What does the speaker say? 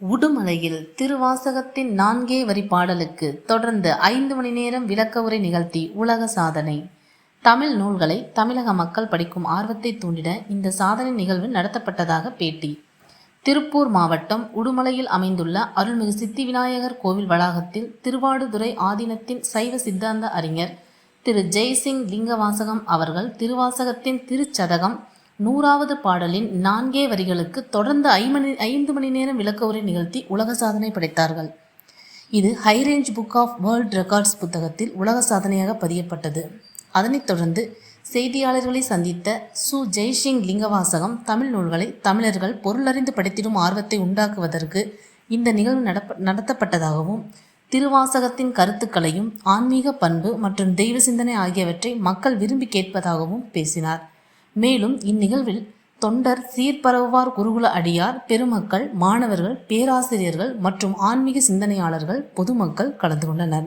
உடுமலையில் திருவாசகத்தின் நான்கே வரி பாடலுக்கு தொடர்ந்து ஐந்து மணி நேரம் விளக்க உரை நிகழ்த்தி உலக சாதனை. தமிழ் நூல்களை தமிழக மக்கள் படிக்கும் ஆர்வத்தை தூண்டிட இந்த சாதனை நிகழ்வு நடத்தப்பட்டதாக பேட்டி. திருப்பூர் மாவட்டம் உடுமலையில் அமைந்துள்ள அருள்மிகு சித்தி விநாயகர் கோவில் வளாகத்தில் திருவாடுதுறை ஆதீனத்தின் சைவ சித்தாந்த அறிஞர் திரு ஜெய்சிங் லிங்கவாசகம் அவர்கள் திருவாசகத்தின் திருச்சதகம் நூறாவது பாடலின் நான்கே வரிகளுக்கு தொடர்ந்து ஐமணி ஐந்து மணி நேரம் விளக்கவுரை நிகழ்த்தி உலக சாதனை படைத்தார்கள். இது high range book of world records புத்தகத்தில் உலக சாதனையாக பதியப்பட்டது. அதனைத் தொடர்ந்து செய்தியாளர்களை சந்தித்த சு. ஜெய்சிங் லிங்கவாசகம் தமிழ் நூல்களை தமிழர்கள் பொருளறிந்து படித்திடும் ஆர்வத்தை உண்டாக்குவதற்கு இந்த நிகழ்வு நடப்ப நடத்தப்பட்டதாகவும் திருவாசகத்தின் கருத்துக்களையும் ஆன்மீக பண்பு மற்றும் தெய்வ சிந்தனை ஆகியவற்றை மக்கள் விரும்பி கேட்பதாகவும் பேசினார். மேலும் இந்நிகழ்வில் தொண்டர் சீர்பரவுவார் குருகுல அடியார் பெருமக்கள் மாணவர்கள் பேராசிரியர்கள் மற்றும் ஆன்மீக சிந்தனையாளர்கள் பொதுமக்கள் கலந்து கொண்டனர்.